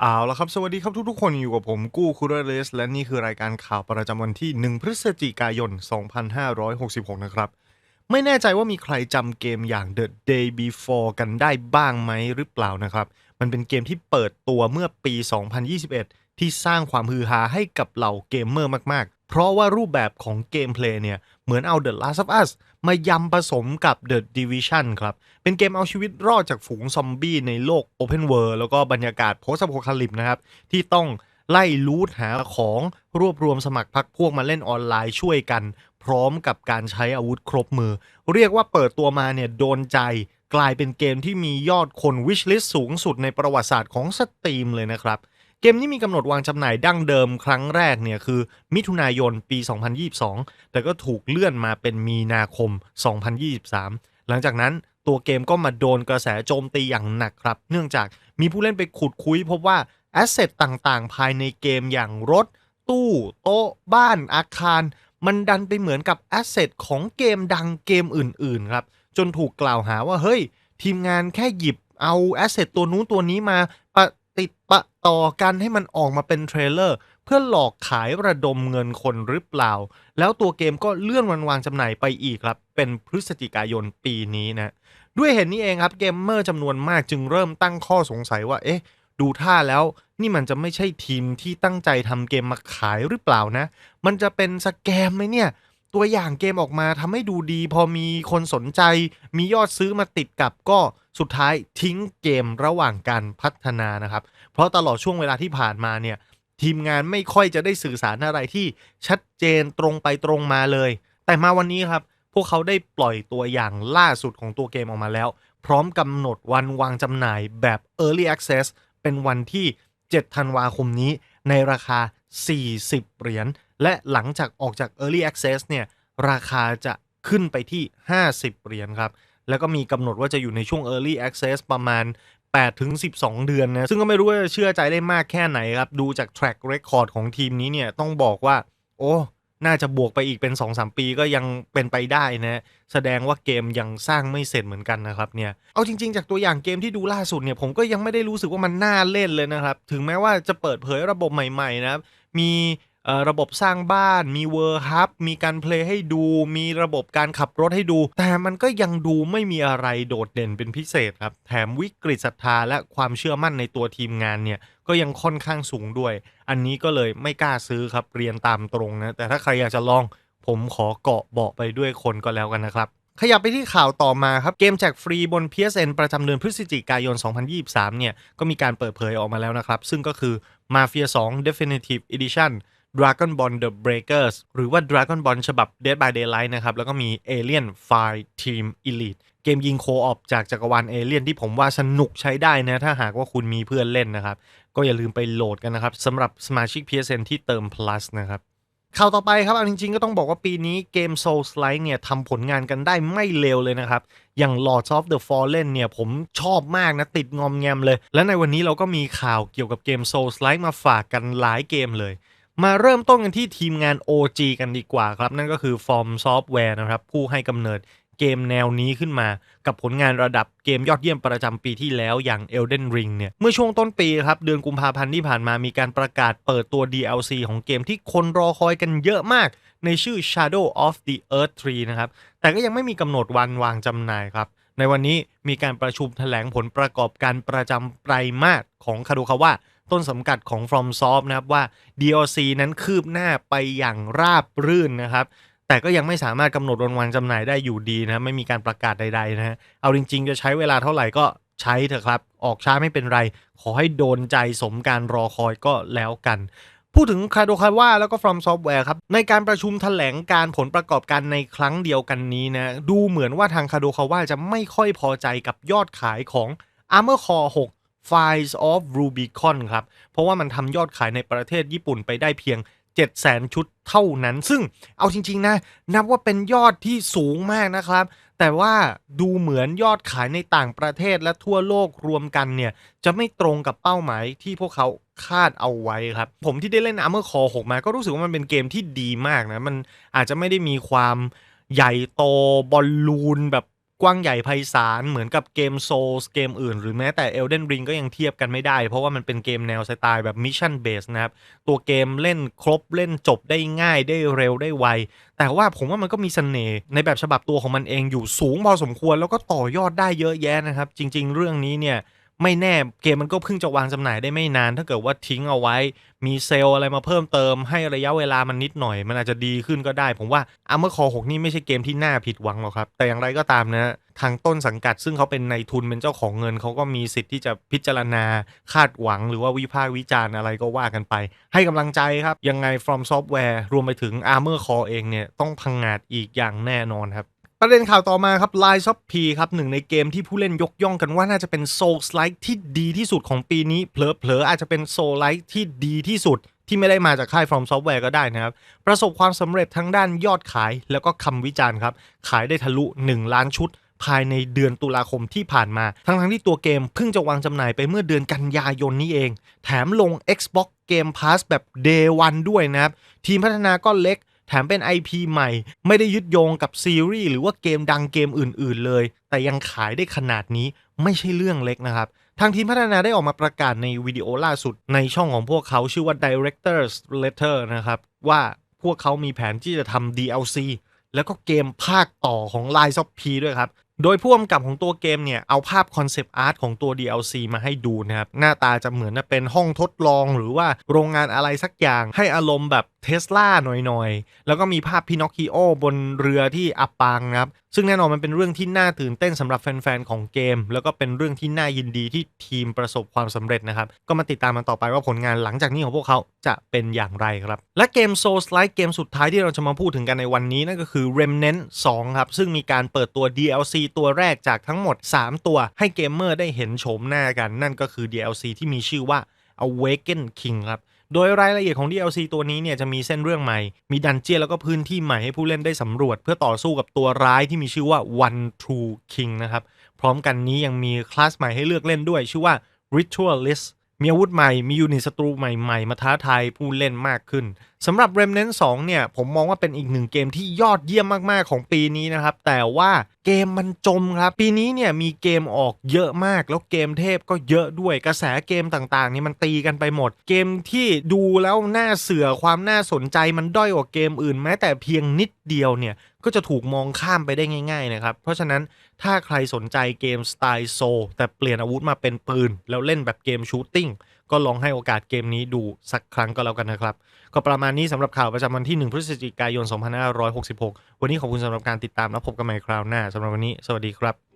เอาละครับ สวัสดีครับทุกๆคนอยู่กับผมกู้คูเรเลสและนี่คือรายการข่าวประจำวันที่ 1 พฤศจิกายน 2566 นะครับ ไม่แน่ใจว่ามีใครจำเกมอย่าง The Day Before กันได้บ้างไหมหรือเปล่านะครับ มันเป็นเกมที่เปิดตัวเมื่อปี 2021 ที่สร้างความฮือฮาให้กับเหล่าเกมเมอร์มากๆ เพราะว่ารูปแบบของเกมเพลย์เนี่ย เหมือนเอา The Last of Us มายำผสมกับ The Division ครับ เป็นเกมเอาชีวิตรอดจากฝูงซอมบี้ในโลก Open World แล้วก็บรรยากาศโพส t อ p o c a l y p s e นะครับ ที่ต้องไล่ลูทหาของรวบรวมสมัครพักพวกมาเล่นออนไลน์ช่วยกัน พร้อมกับการใช้อาวุธครบมือ เรียกว่าเปิดตัวมาเนี่ยโดนใจกลายเป็นเกมที่มียอดคน wishlist สูงสุดในประวัติศาสตร์ของสตรีมเลยนะครับ เกมนี้มีกำหนดวางจำหน่ายดั้งเดิมครั้งแรกเนี่ยคือ มิถุนายนปี 2022 แต่ก็ถูกเลื่อนมาเป็นมีนาคม 2023 หลังจากนั้นตัวเกมก็มาโดนกระแสโจมตีอย่างหนักครับ เนื่องจากมีผู้เล่นไปขุดคุยพบว่าแอสเซทต่างๆ ภายในเกมอย่างรถ ตู้โต๊ะ บ้านอาคาร มันดันไปเหมือนกับแอสเซทของเกมดังเกมอื่นๆครับ จนถูกกล่าวหาว่าเฮ้ย ทีมงานแค่หยิบเอาแอสเซทตัวนู้นตัวนี้มา ติดปะต่อกันให้มันออกมาเป็นเทรลเลอร์ เพื่อหลอกขายระดมเงินคนหรือเปล่า แล้วตัวเกมก็เลื่อนวันวางจำหน่ายไปอีกครับ เป็นพฤศจิกายนปีนี้นะ ด้วยเหตุนนี้เองครับเกมเมอร์จำนวนมากจึงเริ่มตั้งข้อสงสัยว่าเอ๊ะดูท่าแล้วนี่มันจะไม่ใช่ทีมที่ตั้งใจทำเกมมาขายหรือเปล่านะ มันจะเป็นสแกมไหมเนี่ย ตัวอย่างเกมออกมาทำให้ดูดี พอมีคนสนใจ มียอดซื้อมาติดกับก็สุดท้ายทิ้งเกมระหว่างการพัฒนานะครับ เพราะตลอดช่วงเวลาที่ผ่านมาเนี่ยทีมงานไม่ค่อยจะได้สื่อสารอะไรที่ชัดเจนตรงไปตรงมาเลย แต่มาวันนี้ครับ พวกเขาได้ปล่อยตัวอย่างล่าสุดของตัวเกมออกมาแล้ว พร้อมกำหนดวันวางจำหน่ายแบบ Early Access เป็นวันที่ 7 ธันวาคมนี้ในราคา 40 เหรียญ และหลังจากออกจาก Early Access เนี่ยราคาจะขึ้นไปที่ 50 เหรียญครับ แล้วก็มีกำหนดว่าจะอยู่ในช่วง Early Access ประมาณ8ถึง12 เดือนนะ ซึ่งก็ไม่รู้ว่าจะเชื่อใจได้มากแค่ไหนครับ ดูจาก track record ของทีมนี้เนี่ยต้องบอกว่า โอ้ น่าจะบวกไปอีกเป็น 2-3 ปีก็ยังเป็นไปได้นะ แสดงว่าเกมยังสร้างไม่เสร็จเหมือนกันนะครับเนี่ย เอาจริง ๆ จากตัวอย่างเกมที่ดูล่าสุดเนี่ย ผมก็ยังไม่ได้รู้สึกว่ามันน่าเล่นเลยนะครับ ถึงแม้ว่าจะเปิดเผยระบบใหม่ๆนะครับ มี ระบบสร้างบ้านมีเวอร์ฮับมีการเพลย์ให้ดู มีระบบการขับรถให้ดู แต่มันก็ยังดูไม่มีอะไรโดดเด่นเป็นพิเศษครับ แถมวิกฤตศรัทธาและความเชื่อมั่นในตัวทีมงานเนี่ยก็ยังค่อนข้างสูงด้วย อันนี้ก็เลยไม่กล้าซื้อครับเรียนตามตรงนะแต่ถ้าใครอยากจะลอง ผมขอเกาะเบาะไปด้วยคนก็แล้วกันนะครับขยับไปที่ข่าวต่อมาครับ เกมแจกฟรีบน PSN ประจำเดือนพฤศจิกายน 2023 เนี่ย ก็มีการเปิดเผยออกมาแล้วนะครับ ซึ่งก็คือ Mafia 2 Definitive Edition Dragon Ball The Breakers หรือว่า Dragon Ball ฉบับ Dead by Daylight นะครับ แล้วก็มี Alien Fire Team Elite เกมยิงโคออปจากจักรวาลเอเลียนที่ผมว่าสนุกใช้ได้นะ ถ้าหากว่าคุณมีเพื่อนเล่นนะครับ ก็อย่าลืมไปโหลดกันนะครับสำหรับสมาชิก PSN ที่เติม plus นะครับข่าวต่อไปครับเอาจริงๆ ก็ต้องบอกว่าปีนี้เกม Souls Like เนี่ยทำผลงานกันได้ไม่เลวเลยนะครับ อย่าง Lords of the Fallen เนี่ยผมชอบมากนะ ติดงอมแงมเลย และในวันนี้เราก็มีข่าวเกี่ยวกับเกม Souls Like มาฝากกันหลายเกมเลย มาเริ่มต้นกันที่ทีมงาน OG กันดีกว่าครับ นั่นก็คือ From Software นะครับ ผู้ให้กำเนิดเกมแนวนี้ขึ้นมากับผลงานระดับเกมยอดเยี่ยมประจำปีที่แล้วอย่าง Elden Ring เนี่ย เมื่อช่วงต้นปีครับ เดือนกุมภาพันธ์ที่ผ่านมามีการประกาศเปิดตัว DLC ของเกมที่คนรอคอยกันเยอะมาก ในชื่อ Shadow of the Earth 3 นะครับ แต่ก็ยังไม่มีกำหนดวันวางจำหน่ายครับ ในวันนี้มีการประชุมแถลงผลประกอบการประจำไตรมาสของคาโดคาว่า ต้นสังกัดของ FromSoft นะครับว่า DLC นั้นคืบหน้าไปอย่างราบรื่นนะครับแต่ก็ยังไม่สามารถกำหนดวันวางจำหน่ายได้อยู่ดีนะไม่มีการประกาศใดๆนะฮะเอาจริง ๆ จะใช้เวลาเท่าไหร่ก็ใช้เถอะครับ ออกช้าไม่เป็นไร ขอให้โดนใจสมการรอคอยก็แล้วกัน พูดถึงคาโดคาว่าแล้วก็ From Software ครับ ในการประชุมแถลงการผลประกอบการในครั้งเดียวกันนี้นะ ดูเหมือนว่าทางคาโดคาว่าจะไม่ค่อยพอใจกับยอดขายของ Armor Core 6 Files of Rubicon ครับ เพราะว่ามันทำยอดขายในประเทศญี่ปุ่นไปได้เพียง 700,000 ชุดเท่านั้น ซึ่งเอาจริง ๆ นะ นับว่าเป็นยอดที่สูงมากนะครับ แต่ว่าดูเหมือนยอดขายในต่างประเทศและทั่วโลกรวมกันเนี่ย จะไม่ตรงกับเป้าหมายที่พวกเขาคาดเอาไว้ครับ ผมที่ได้เล่น Armor Core 6 มาก็รู้สึกว่ามันเป็นเกมที่ดีมากนะ มันอาจจะไม่ได้มีความใหญ่โตบอลลูนแบบ กว้างใหญ่ไพศาลเหมือนกับเกมโซล์เกมอื่น หรือแม้แต่ Elden Ring ก็ยังเทียบกันไม่ได้ เพราะว่ามันเป็นเกมแนวสไตล์แบบมิชชั่นเบสนะครับ ตัวเกมเล่นครบเล่นจบได้ง่ายได้เร็วได้ไว แต่ว่าผมว่ามันก็มีเสน่ห์ในแบบฉบับตัวของมันเองอยู่สูงพอสมควร แล้วก็ต่อยอดได้เยอะแยะนะครับ จริง ๆ เรื่องนี้เนี่ย ไม่แน่เกมมันก็เพิ่งจะวางจำหน่ายได้ไม่นาน ถ้าเกิดว่าทิ้งเอาไว้ มีเซลอะไรมาเพิ่มเติม ให้ระยะเวลามันนิดหน่อย มันอาจจะดีขึ้นก็ได้ ผมว่า Armor Core 6นี่ไม่ใช่เกมที่น่าผิดหวังหรอกครับ แต่อย่างไรก็ตามนะทางต้นสังกัดซึ่งเขาเป็นในทุนเป็นเจ้าของเงินเขาก็มีสิทธิ์ที่จะพิจารณาคาดหวังหรือว่าวิพากษ์วิจารณ์อะไรก็ว่ากันไป ให้กำลังใจครับ ยังไง From Software รวมไปถึง Armor Core เองเนี่ยต้องพังงาดอีกอย่างแน่นอนครับ ประเด็นข่าวต่อมาครับ Lies of P ครับหนึ่งในเกมที่ผู้เล่นยกย่องกันว่าน่าจะเป็น Souls Like ที่ดีที่สุดของปีนี้เผลอๆอาจจะเป็น Soul Like ที่ดีที่สุดที่ไม่ได้มาจากค่าย From Software ก็ได้นะครับ ประสบความสำเร็จทั้งด้านยอดขายแล้วก็คำวิจารณ์ครับ ขายได้ทะลุ 1 ล้านชุด ภายในเดือนตุลาคมที่ผ่านมา ทั้งๆที่ตัวเกมเพิ่งจะวางจำหน่ายไปเมื่อเดือนกันยายนนี้เอง แถมลง Xbox Game Pass แบบ Day 1ด้วยนะครับ ทีมพัฒนาก็เล็ก แถมเป็น IP ใหม่ ไม่ได้ยึดโยงกับซีรีส์หรือว่าเกมดังเกมอื่น ๆ เลย แต่ยังขายได้ขนาดนี้ไม่ใช่เรื่องเล็กนะครับ ทางทีมพัฒนาได้ออกมาประกาศในวิดีโอล่าสุดในช่องของพวกเขาชื่อว่า Director's Letter นะครับ ว่าพวกเขามีแผนที่จะทำ DLC แล้วก็เกมภาคต่อของ Lies of P ด้วยครับ โดยผู้กำกับของตัวเกมเนี่ย เอาภาพคอนเซปต์อาร์ตของตัว DLC มาให้ดูนะครับ หน้าตาจะเหมือนเป็นห้องทดลองหรือว่าโรงงานอะไรสักอย่างให้อารมณ์แบบ เทสลาหน่อยๆ แล้วก็มีภาพพินอคคิโอบนเรือที่อับปางนะครับ ซึ่งแน่นอนมันเป็นเรื่องที่น่าตื่นเต้นสำหรับแฟนๆ ของเกม แล้วก็เป็นเรื่องที่น่ายินดีที่ทีมประสบความสำเร็จนะครับ ก็มาติดตามมันต่อไปว่าผลงานหลังจากนี้ของพวกเขาจะเป็นอย่างไรครับ และเกม Souls Like เกมสุดท้ายที่เราจะมาพูดถึงกันในวันนี้นั่นก็คือ Remnant 2 ครับ ซึ่งมีการเปิดตัว DLC ตัวแรกจากทั้งหมด 3 ตัวให้เกมเมอร์ได้เห็นโฉมหน้ากัน นั่นก็คือ DLC ที่มีชื่อว่า Awaken King ครับ โดยรายละเอียดของ DLC ตัวนี้เนี่ยจะมีเส้นเรื่องใหม่ มีดันเจียนแล้วก็พื้นที่ใหม่ให้ผู้เล่นได้สำรวจ เพื่อต่อสู้กับตัวร้ายที่มีชื่อว่า One True King นะครับ พร้อมกันนี้ยังมีคลาสใหม่ให้เลือกเล่นด้วย ชื่อว่า Ritualist มีอาวุธใหม่ มียูนิตศัตรูใหม่ๆ มาท้าทายผู้เล่นมากขึ้นสำหรับ Remnant 2 เนี่ย ผมมองว่าเป็นอีกหนึ่งเกมที่ยอดเยี่ยมมากๆของปีนี้นะครับ แต่ว่าเกมมันจมครับ ปีนี้เนี่ยมีเกมออกเยอะมาก แล้วเกมเทพก็เยอะด้วยกระแสเกมต่างๆ นี่มันตีกันไปหมด เกมที่ดูแล้วน่าเสือความน่าสนใจมันด้อยกว่าเกมอื่นแม้แต่เพียงนิดเดียวเนี่ยก็จะถูกมองข้ามไปได้ง่าย ๆ นะครับ เพราะฉะนั้น ถ้าใครสนใจเกมสไตล์โซลแต่เปลี่ยนอาวุธมาเป็นปืน แล้วเล่นแบบเกมชูตติ้งก็ลองให้โอกาสเกมนี้ดูสักครั้งก็แล้วกันนะครับ ก็ประมาณนี้สำหรับข่าวประจำวันที่ 1 พฤศจิกายน 2566 วันนี้ขอบคุณสำหรับการติดตามและพบกันใหม่คราวหน้าสำหรับวันนี้ สวัสดีครับ